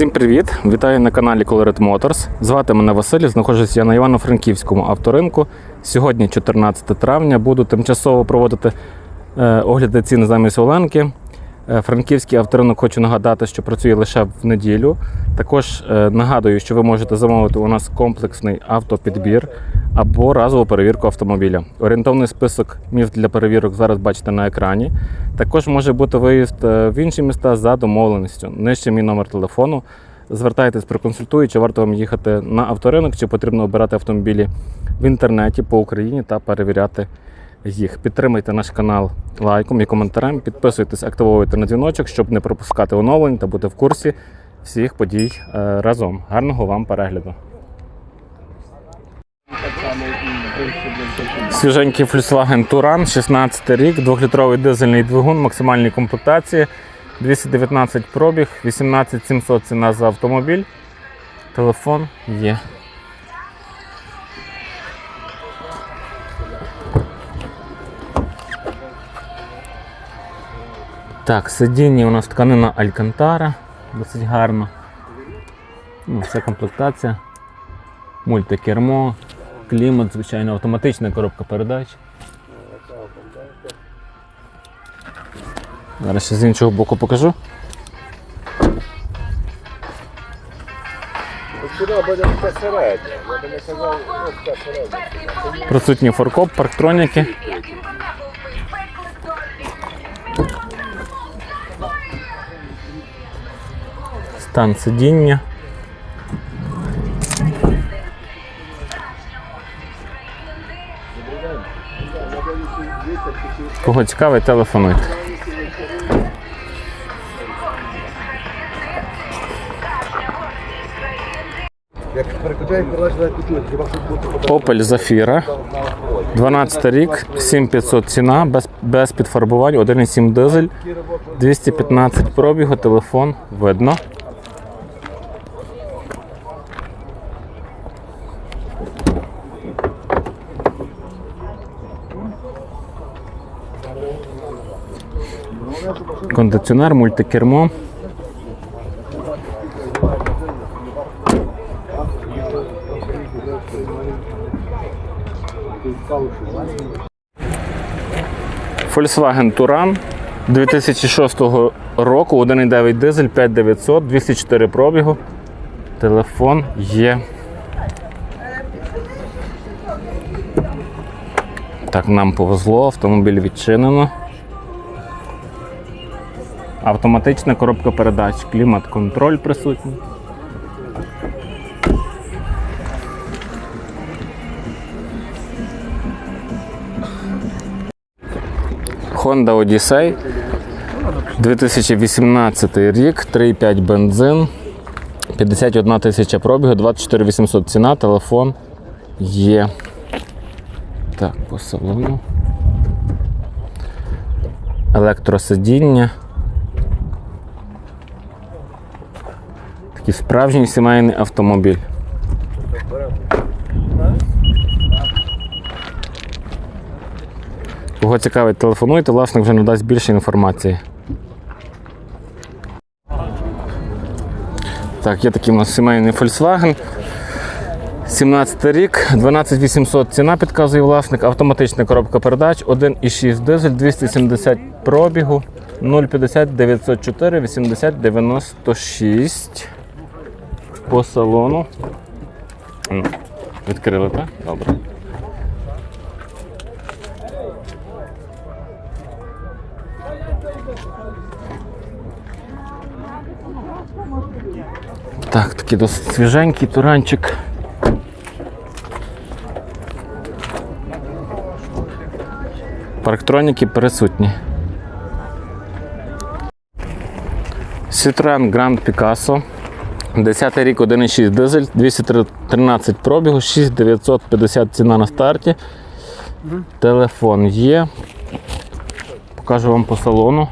Всім привіт! Вітаю на каналі Colored Motors. Звати мене Василь, знаходжусь я на Івано-Франківському авторинку. Сьогодні, 14 травня, буду тимчасово проводити е, огляди цін замість Оленки. Е, Франківський авторинок хочу нагадати, що працює лише в неділю. Також е, нагадую, що ви можете замовити у нас комплексний автопідбір або разову перевірку автомобіля. Орієнтовний список міст для перевірок зараз бачите на екрані. Також може бути виїзд е, в інші міста за домовленістю. Нижче мій номер телефону. Звертайтесь, проконсультую, чи варто вам їхати на авторинок, чи потрібно обирати автомобілі в інтернеті по Україні та перевіряти їх. Підтримайте наш канал лайком і коментарем. Підписуйтесь, активовуйте на дзвіночок, щоб не пропускати оновлень та бути в курсі всіх подій е, разом. Гарного вам перегляду! Свіженький Volkswagen Touran, 16 рік, 2-літровий дизельний двигун, максимальній комплектації, 219 пробіг, 18700 ціна за автомобіль. Телефон є. Так, сидіння у нас тканина Алькантара, досить гарно. Ну, вся комплектація. Мультикермо, клімат, звичайно, автоматична коробка передач. Зараз ще з іншого боку покажу. Сюди буде все Стан сидіння. Кого цікавить, телефонуйте. Opel Zafira. 12 рік, 7500 ціна, без, без підфарбувань, 1,7 дизель, 215 пробігу, телефон видно. Кондиціонер, мультикермо. Volkswagen Touran 2006 року, 1,9 дизель, 5900, 204 пробігу. Телефон є. Так, нам повезло, автомобіль відчинено. Автоматична коробка передач, клімат-контроль присутній. Honda Odyssey 2018 рік, 3,5 бензин, 51 тисяча пробігу, 24 800 ціна, телефон є. Так, по салону. Електросидіння. Такий справжній сімейний автомобіль. Кого цікавить, телефонуйте, власник вже надасть більше інформації. Так, є такий у нас сімейний Volkswagen. 17 рік, 12800 ціна підказує власник, автоматична коробка передач, 1,6 дизель, 270 пробігу, 050 904 80 96 по салону. Ну, Відкрили, так? Добре. Так, такий досить свіженький туранчик. Парктроніки присутні. Citroen Grand Picasso. 10 рік 1,6 дизель, 213 пробігу, 6950 ціна на старті. Телефон є. Покажу вам по салону.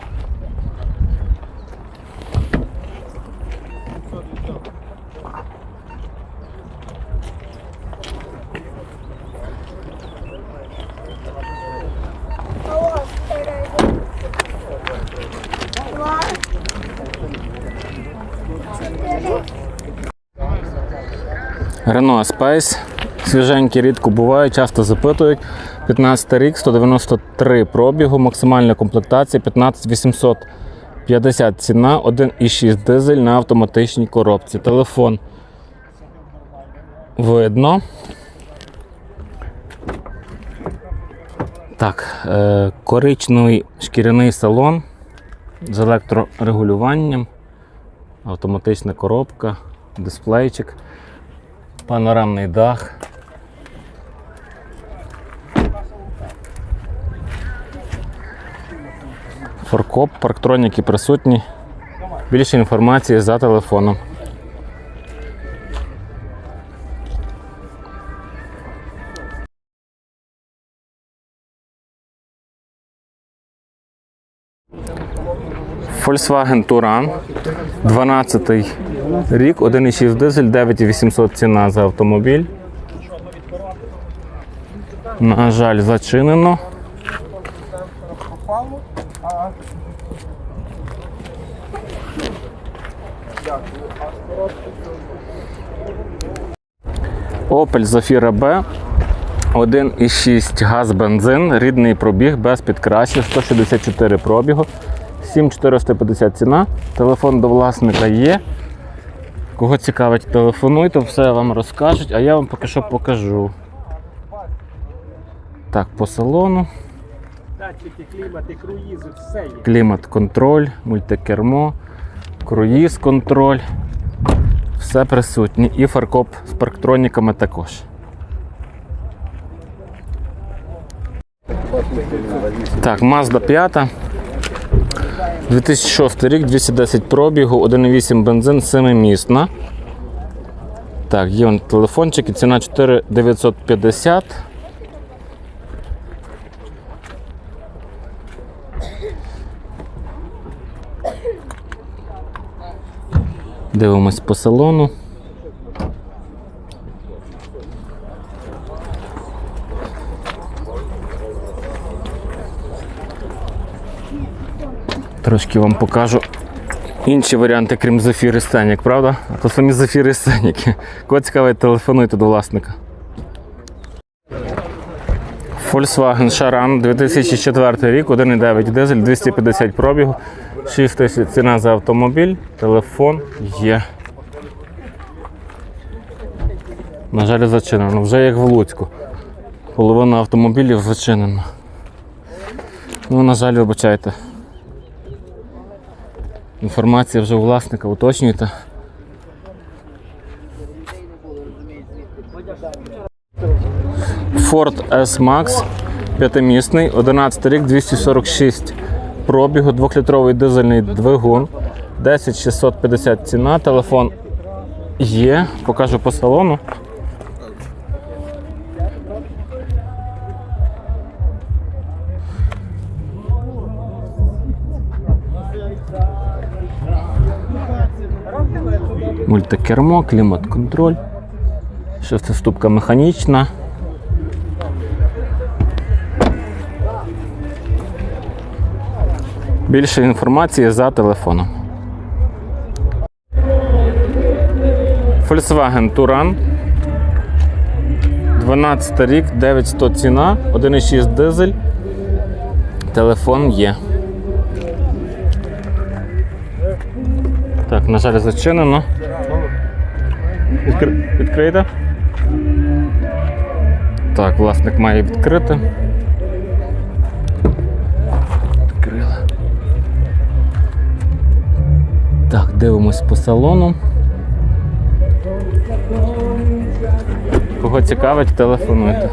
Renault Space. Свіженькі рідко бувають, часто запитують. 15 рік, 193 пробігу, максимальна комплектація 15850 ціна, 1,6 дизель на автоматичній коробці. Телефон видно. Так, е, коричневий шкіряний салон з електрорегулюванням, автоматична коробка, дисплейчик, панорамний дах. Форкоп, парктроніки присутні. Більше інформації за телефоном. Volkswagen Touran, 12 рік, 1,6 дизель, 9800 ціна за автомобіль. На жаль, зачинено. Opel Zafira B. 1,6 газ бензин, рідний пробіг без підкрасів, 164 пробігу, 7450 ціна. Телефон до власника є. Кого цікавить, телефонуйте, все вам розкажуть, а я вам поки що покажу. Так, по салону. Датчики, клімати, круїзи, все є. клімат-контроль, мультикермо, круїз-контроль. Все присутнє. І фаркоп з парктроніками також. Так, Mazda 5. 2006 рік, 210 пробігу, 1,8 бензин, 7-місна. Так, є вон телефончик і ціна 4950. Дивимось по салону. Трошки вам покажу інші варіанти, крім Зефіри Сценік, правда? А то самі Зефіри Сценіки. Кого цікавить, телефонуйте до власника. Volkswagen Charan 2004 рік, 1,9 дизель, 250 пробігу, 6 тисяч ціна за автомобіль, телефон є. На жаль, зачинено. Вже як в Луцьку. Половина автомобілів зачинена. Ну, на жаль, вибачайте. Інформація вже у власника, уточнюйте. Ford S-Max, п'ятимісний, 11 рік, 246 пробігу, 2-літровий дизельний двигун, 10650 ціна, телефон є, покажу по салону. Мультикермо, клімат-контроль, шестиступка механічна. Більше інформації за телефоном. Volkswagen Touran. 12 рік, 900 ціна, 1,6 дизель. Телефон є. Так, на жаль, зачинено. Відкри... Відкрийте. Так, власник має відкрити. Відкрили. Так, дивимось по салону. Кого цікавить, телефонуйте.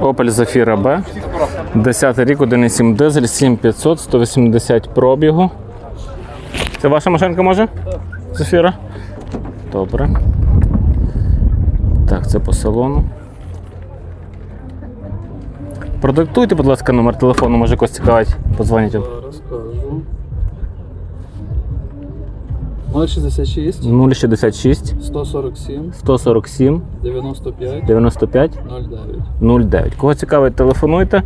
Opel Zafira B. 10 рік, 1,7 дизель, 7500, 180 пробігу. Це ваша машинка може? Zafira? Добре. Так, це по салону. Продиктуйте, будь ласка, номер телефону, може когось цікавить. Подзвоніть. Розкажу. 066 066 147 147 95 95 09. 09. Кого цікавить, телефонуйте.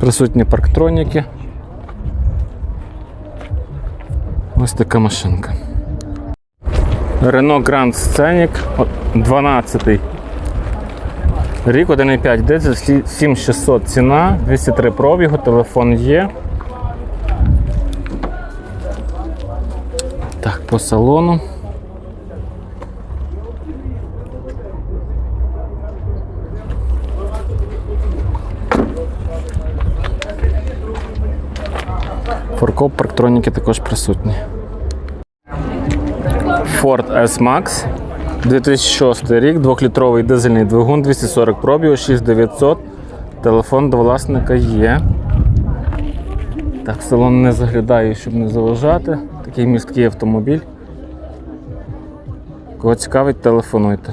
Присутні парктроніки. Ось така машинка. Renault Grand Scenic о, 12 рік, 1,5 дизель, 7600 ціна, 203 пробігу, телефон є. Так, по салону. Форкоп парктроніки також присутні. Ford S-Max 2006 рік, 2-літровий дизельний двигун, 240 пробігу, 6900. Телефон до власника є. Так, салон не заглядаю, щоб не заважати. Такий місткий автомобіль. Кого цікавить, телефонуйте.